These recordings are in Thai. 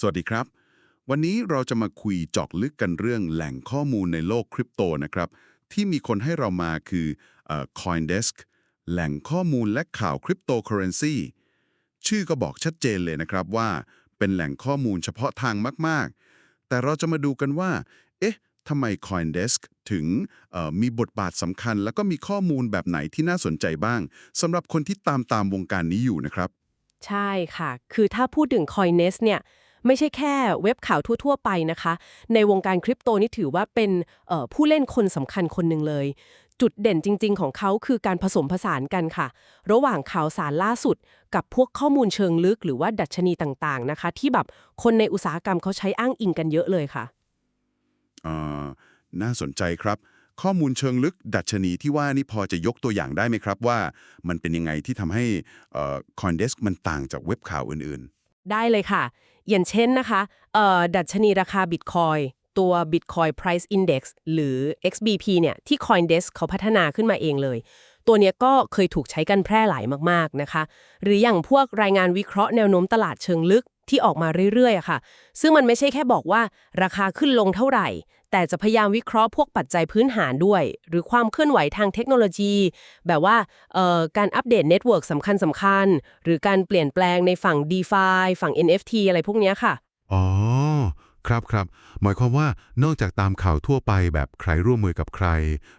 สวัสดีครับ วันนี้เราจะมาคุยเจอกลึกกันเรื่องแหล่งข้อมูลในโลกคริปโตนะครับ ที่มีคนให้เรามาคืออ Coindesk แหล่งข้อมูลและข่าวคริปโตเคอเรนซีชื่อก็บอกชัดเจนเลยนะครับว่าเป็นแหล่งข้อมูลเฉพาะทางมาก ๆ แต่เราจะมาดูกันว่า เอ๊ะทำไม Coindesk ถึงมีบทบาทสำคัญ แล้วก็มีข้อมูลแบบไหนที่น่าสนใจบ้างสำหรับคนที่ตามตามวงการนี้อยู่นะครับ ใช่ค่ะ คือถ้าพูดถึง Coindesk เนี่ย ไม่ใช่แค่เว็บข่าวทั่ว ๆ ไปนะคะ ในวงการคริปโตนี่ถือว่าเป็นผู้เล่นคนสำคัญคนหนึ่งเลย จุดเด่นจริง ๆ ของเขาคือการผสมผสานกันค่ะ ระหว่างข่าวสารล่าสุด กับพวกข้อมูลเชิงลึกหรือว่าดัชนีต่างๆนะคะ ที่แบบคนในอุตสาหกรรมเขาใช้อ้างอิงกันเยอะเลยค่ะน่าสนใจครับข้อมูลเชิงลึกดัชนีที่ว่านี่พอจะยกตัวอย่างได้ไหมครับว่า มันเป็นยังไงที่ทำให้เอ่อ Coindesk มันต่างจากเว็บข่าวอื่น ได้เลยค่ะ อย่างเช่นนะคะเอ่อดัชนีราคาบิตคอยตัว Bitcoin Price Index หรือ XBP เนี่ยที่ Coindesk เขาพัฒนาขึ้นมาเองเลย ตัวเนี้ยก็เคยถูกใช้กันแพร่หลายมากๆนะคะ หรืออย่างพวกรายงานวิเคราะห์แนวโน้มตลาดเชิงลึก ที่ออกมาเรื่อยๆค่ะ ซึ่งมันไม่ใช่แค่บอกว่า ราคาขึ้นลงเท่าไหร่ แต่จะพยายามวิเคราะห์พวกปัจจัยพื้นฐานด้วย หรือความเคลื่อนไหวทางเทคโนโลยี แบบว่าเอ่อการอัปเดตเน็ตเวิร์กสำคัญสำคัญๆหรือการเปลี่ยนแปลงในฝั่ง DeFi ฝั่ง NFT อะไรพวกนี้ค่ะ อ๋อ ครับครับ หมายความว่านอกจากตามข่าวทั่วไปแบบใครร่วมมือกับใคร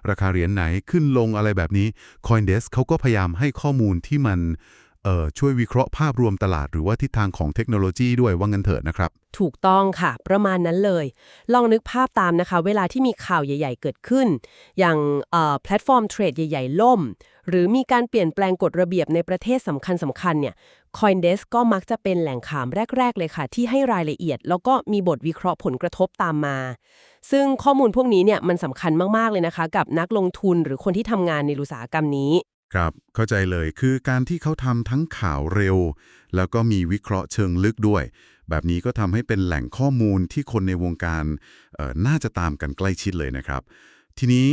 ราคาเหรียญไหนขึ้นลงอะไรแบบนี้ Coindesk เขาก็พยายามให้ข้อมูลที่มัน ช่วยวิเคราะห์ภาพรวมตลาดหรือว่าทิศทางของเทคโนโลยีด้วยว่างั้นเถอะนะครับ ถูกต้องค่ะ ประมาณนั้นเลย ลองนึกภาพตามนะคะ เวลาที่มีข่าวใหญ่ ๆ เกิดขึ้น อย่างเอ่อแพลตฟอร์มเทรดใหญ่ ๆ ล่ม หรือมีการเปลี่ยนแปลงกฎระเบียบในประเทศสำคัญสำคัญๆเนี่ย Coindesk ก็มักจะเป็นแหล่งข่าวแรก ๆ เลยค่ะ ที่ให้รายละเอียด แล้วก็มีบทวิเคราะห์ผลกระทบตามมา ซึ่งข้อมูลพวกนี้เนี่ยมันสำคัญมากๆเลยนะคะ กับนักลงทุนหรือคนที่ทำงานในอุตสาหกรรมนี้ ครับเข้าใจเลยคือการที่เขาทำทั้งข่าวเร็ว แล้วก็มีวิเคราะห์เชิงลึกด้วย แบบนี้ก็ทำให้เป็นแหล่งข้อมูลที่คนในวงการเอ่อน่าจะตามกันใกล้ชิดเลยนะครับ ทีนี้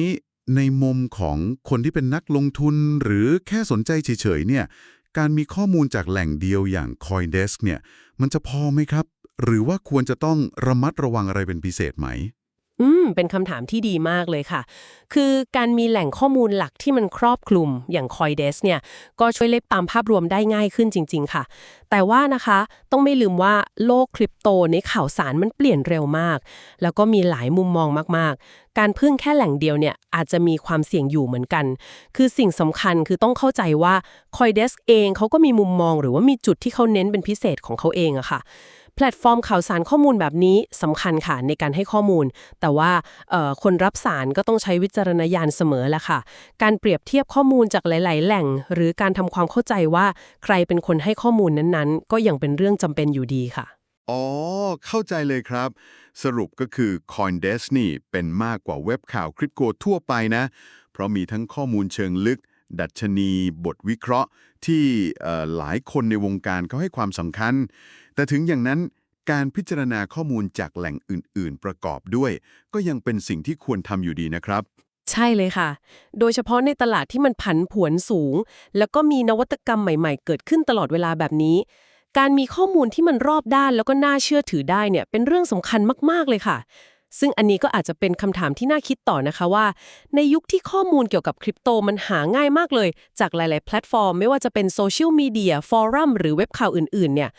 ในมุมของคนที่เป็นนักลงทุนหรือแค่สนใจเฉยๆเนี่ยการมีข้อมูลจากแหล่งเดียวอย่าง Coindesk เนี่ยมันจะพอไหมครับ หรือว่าควรจะต้องระมัดระวังอะไรเป็นพิเศษไหม อืม เป็นคำถามที่ดีมากเลยค่ะ คือการมีแหล่งข้อมูลหลักที่มันครอบคลุมอย่าง Coindesk เนี่ยก็ช่วยเล็บตามภาพรวมได้ง่ายขึ้นจริง ๆ ค่ะ แต่ว่านะคะต้องไม่ลืมว่าโลกคริปโตในข่าวสารมันเปลี่ยนเร็วมาก แล้วก็มีหลายมุมมองมากๆ การพึ่งแค่แหล่งเดียวเนี่ยอาจจะมีความเสี่ยงอยู่เหมือนกัน คือสิ่งสำคัญคือต้องเข้าใจว่า Coindesk เองเขาก็มีมุมมอง หรือว่ามีจุดที่เขาเน้นเป็นพิเศษของเขาเองอะค่ะแพลตฟอร์มข่าวสารข้อมูลแบบนี้สำคัญค่ะในการให้ข้อมูล แต่ว่าคนรับสารก็ต้องใช้วิจารณญาณเสมอแหละค่ะ การเปรียบเทียบข้อมูลจากหลาย ๆ แหล่ง หรือการทำความเข้าใจว่าใครเป็นคนให้ข้อมูลนั้นๆ ก็ยังเป็นเรื่องจำเป็นอยู่ดีค่ะ อ๋อ เข้าใจเลยครับ สรุปก็คือ Coindesk นี่เป็นมากกว่าเว็บข่าวคริปโตทั่วไปนะ เพราะมีทั้งข้อมูลเชิงลึก ดัชนี บทวิเคราะห์ ที่หลายคนในวงการเขาให้ความสำคัญ แต่ถึงอย่างนั้น การพิจารณาข้อมูลจากแหล่งอื่น ๆ ประกอบด้วย ก็ยังเป็นสิ่งที่ควรทำอยู่ดีนะครับ ใช่เลยค่ะ โดยเฉพาะในตลาดที่มันผันผวนสูง แล้วก็มีนวัตกรรมใหม่ๆ เกิดขึ้นตลอดเวลาแบบนี้ การมีข้อมูลที่มันรอบด้านแล้วก็น่าเชื่อถือได้เนี่ยเป็นเรื่องสำคัญมากๆเลยค่ะ ซึ่งอันนี้ก็อาจจะเป็นคำถามที่น่าคิดต่อนะคะว่า ในยุคที่ข้อมูลเกี่ยวกับคริปโตมันหาง่ายมากเลย จากหลาย ๆ แพลตฟอร์ม ไม่ว่าจะเป็นโซเชียลมีเดียฟอรัมหรือเว็บข่าวอื่น ๆ เนี่ย